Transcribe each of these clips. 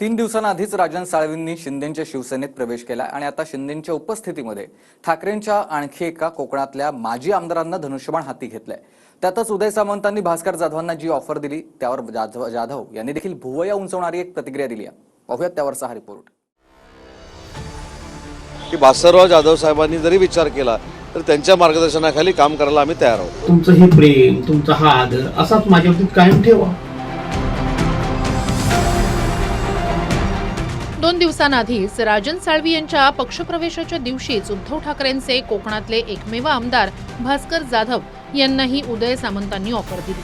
तीन दिवसांआधीच राजन साळवींनी शिंदेच्या शिवसेनेत प्रवेश केला आणि आता शिंदेच्या उपस्थितीमध्ये ठाकरेंच्या आणखी एका कोकणातल्या माजी आमदारांना धनुष्यबाण हाती घेतलंय. त्यातच उदय सामंतांनी भास्कर जाधवांना जी ऑफर दिली त्यावर जाधव जाधव यांनी देखील भुवया उंचवणारी एक प्रतिक्रिया दिली आहे. पाहूयात त्यावरचा हा रिपोर्ट की भास्करराव जाधव साहेबांनी जरी विचार केला तर त्यांच्या मार्गदर्शनाखाली काम करायला आम्ही तयार आहोत. तुमचं हे प्रेम तुमचा हा आदर असाच माझ्या बाबतीत कायम ठेवा. दोन दिवसांआधीच राजन साळवी यांच्या पक्षप्रवेशाच्या दिवशीच उद्धव ठाकरेंचे कोकणातले एकमेव आमदार भास्कर जाधव यांनाही उदय सामंतांनी ऑफर दिली.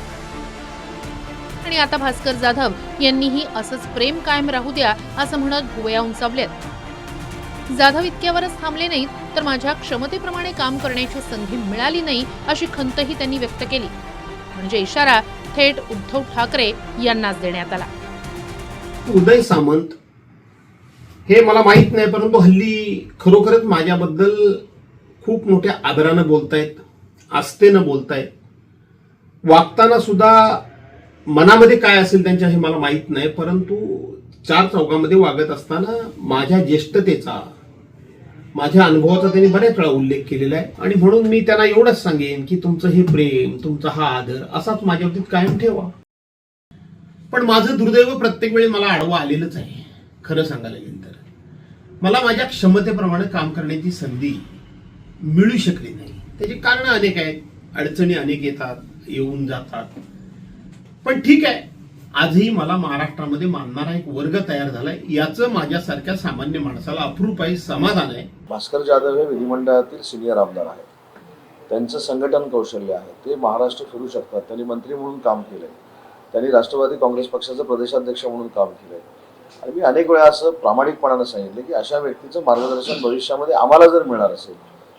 आणि आता भास्कर जाधव यांनीही असंच प्रेम कायम राहू द्या असं म्हणत भुवया उंचावल्यात जाधव इतक्यावरच थांबले नाहीत तर माझ्या क्षमतेप्रमाणे काम करण्याची संधी मिळाली नाही अशी खंतही त्यांनी व्यक्त केली. म्हणजे इशारा थेट उद्धव ठाकरे यांनाच देण्यात आला. उदय सामंत हे मला माहीत नाही परंतु हल्ली खरोखरच माझ्याबद्दल खूप मोठ्या आदरानं बोलतायत आस्थेनं बोलतायत. वागताना सुद्धा मनामध्ये काय असेल त्यांच्या हे मला माहीत नाही परंतु चार चौकामध्ये वागत असताना माझ्या ज्येष्ठतेचा माझ्या अनुभवाचा त्यांनी बऱ्याच वेळा उल्लेख केलेला आहे. आणि म्हणून मी त्यांना एवढंच सांगेन की तुमचं हे प्रेम तुमचा हा आदर असाच माझ्या बाबतीत कायम ठेवा. पण माझं दुर्दैव प्रत्येक वेळी मला आडवा आलेलंच आहे. खरं सांगायला गेलं तर. मला माझ्या क्षमतेप्रमाणे काम करण्याची संधी मिळू शकली नाही. त्याची कारणं अनेक आहेत. अडचणी अनेक येतात येऊन जातात. पण ठीक आहे. आजही मला महाराष्ट्रामध्ये मानणारा एक वर्ग तयार झालाय. याचं माझ्यासारख्या सामान्य माणसाला अप्रूप आहे समाधान आहे. भास्कर जाधव हे विधिमंडळातील सिनियर आमदार आहेत. त्यांचं संघटन कौशल्य आहे. ते महाराष्ट्र फिरू शकतात. त्यांनी मंत्री म्हणून काम केलंय. त्यांनी राष्ट्रवादी काँग्रेस पक्षाचं प्रदेशाध्यक्ष म्हणून काम केलंय. आणि मी अनेक वेळा असं प्रामाणिकपणानं सांगितलं की अशा व्यक्तीचं मार्गदर्शन भविष्यामध्ये आम्हाला जर मिळणार असेल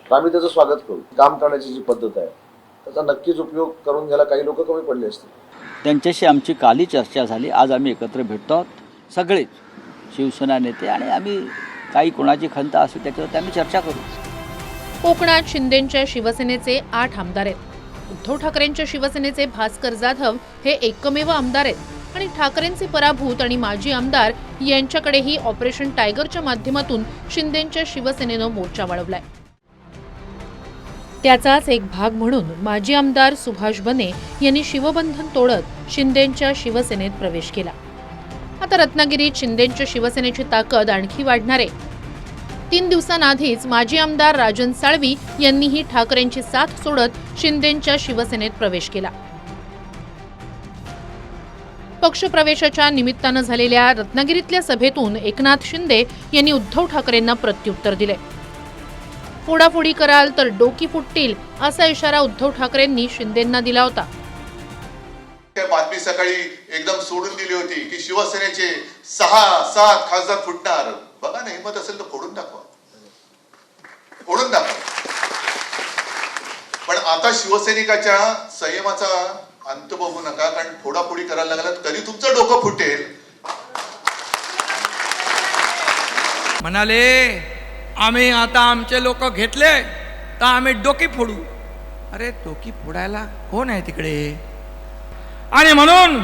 तर आम्ही त्याचं स्वागत करू. काम करण्याची जी पद्धत आहे त्याचा नक्कीच उपयोग करून घ्यायला काही लोक कमी पडले असतील. त्यांच्याशी आमची काली चर्चा झाली. आज आम्ही एकत्र भेटतो आहोत. सगळेच शिवसेना नेते आणि आम्ही काही कोणाची खंत असेल त्याच्यावरती आम्ही चर्चा करू. कोकणात शिंदेच्या शिवसेनेचे आठ आमदार आहेत. उद्धव ठाकरेंच्या शिवसेनेचे भास्कर जाधव हे एकमेव आमदार आहेत. आणि ठाकरेंचे पराभूत आणि माजी आमदार यांच्याकडेही ऑपरेशन टायगरच्या माध्यमातून शिंदेच्या शिवसेनेनं मोर्चा वळवलाय त्याचाच एक भाग म्हणून माजी आमदार सुभाष बने यांनी शिवबंधन तोडत शिंदेच्या शिवसेनेत प्रवेश केला. आता रत्नागिरीत शिंदेच्या शिवसेनेची ताकद आणखी वाढणार. आहे तीन दिवसांआधीच माजी आमदार राजन साळवी यांनीही ठाकरेंची साथ सोडत शिंदेच्या शिवसेनेत प्रवेश केला. पक्षप्रवेशाच्या निमित्तानं झालेल्या रत्नागिरीतल्या सभेतून एकनाथ शिंदे यांनी उद्धव ठाकरेंना प्रत्युत्तर दिले. फोडाफोडी कराल तर डोकी फुटतील असा इशारा उद्धव ठाकरेंनी शिंदेंना दिला होता. त्या बातमी सकाळी एकदम सोडून दिली होती की शिवसेनेचे सहा सात खासदार फुटणार. बघा ना हिंमत असेल तर फोडून दाखवा. फोडून दाखवा. पण आता शिवसैनिकाच्या संयमाचा अंत बघू नका कारण फोडाफोडी करायला लागलात कधी तुमचं डोकं फुटेल. म्हणाले आम्ही आता आमचे लोक घेतले तर आम्ही डोकी फोडू. अरे डोकी फोडायला कोण आहे तिकडे? आणि म्हणून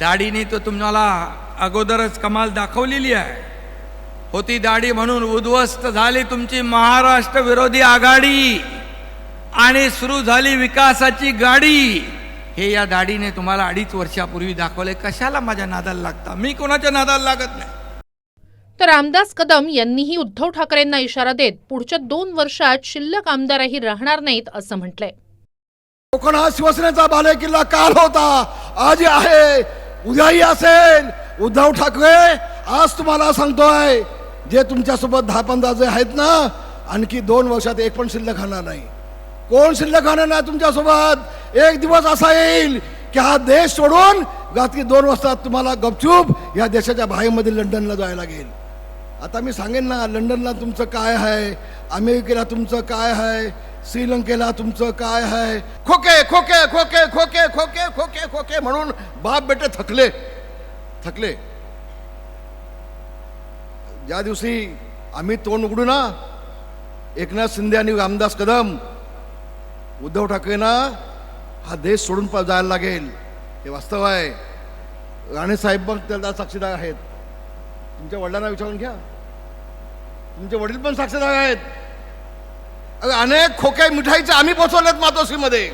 दाढीने तो तुम्हाला अगोदरच कमाल दाखवलेली आहे. होती दाढी म्हणून उद्ध्वस्त झाली तुमची महाराष्ट्र विरोधी आघाडी. आणि सुरू झाली विकासाची गाडी. हे या दाढीने तुम्हाला अडीच वर्षापूर्वी दाखवले कशाला माझ्या नादाला लागता? मी कोणाच्या नादाला लागत नाही? तर रामदास कदम यांनीही उद्धव ठाकरेंना इशारा देत पुढच्या दोन वर्षात शिल्लक आमदारही राहणार नाहीत असं म्हटलंय. कोकण हा शिवसेनेचा बालेकिल्ला काल होता. आज आहे. उद्याही असेल. उद्धव ठाकरे आज तुम्हाला सांगतोय जे तुमच्यासोबत दहा पंधरा जे आहेत ना आणखी दोन वर्षात एक पण शिल्लक राहणार नाही. कोण शिल्लक राहणार नाही तुमच्यासोबत? एक दिवस असा येईल की हा देश सोडून रात्री दोन वाजता तुम्हाला गपचूप या देशाच्या बाहेरमध्ये लंडनला जायला लागेल. आता मी सांगेन ना लंडनला तुमचं काय आहे? अमेरिकेला तुमचं काय आहे? श्रीलंकेला तुमचं काय आहे? खोके खोके खोके खोके खोके खोके खोके म्हणून बाप बेटे थकले. थकले. ज्या दिवशी आम्ही तोंड उघडू ना एकनाथ शिंदे आणि रामदास कदम उद्धव ठाकरेंना हा देश सोडून जायला लागेल. हे वास्तव आहे. राणेसाहेब पण त्याला साक्षीदार आहेत. तुमच्या वडिलांना विचारून घ्या. तुमचे वडील पण साक्षीदार आहेत. अरे अनेक खोके मिठाईचे आम्ही पोचवलेत मातोश्रीमध्ये.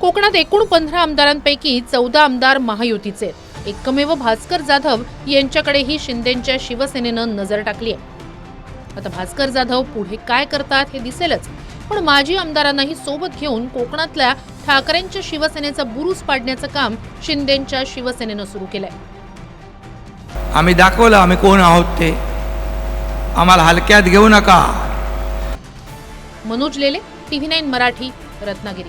कोकणात एकूण पंधरा आमदारांपैकी चौदा आमदार महायुतीचे एकमेव भास्कर जाधव यांच्याकडेही शिंदेच्या शिवसेनेनं नजर टाकली आहे. आता भास्कर जाधव पुढे काय करतात हे दिसेलच. पण माजी आमदारांनाही सोबत घेऊन कोकणातल्या ठाकरेंच्या शिवसेनेचा बुरुज पाडण्याचं काम शिंदेच्या शिवसेनेनं सुरू केलंय. आम्ही दाखवलं आम्ही कोण आहोत ते. आम्हाला हलक्यात घेऊ नका. Manoj Lele TV nine Marathi Ratnagiri.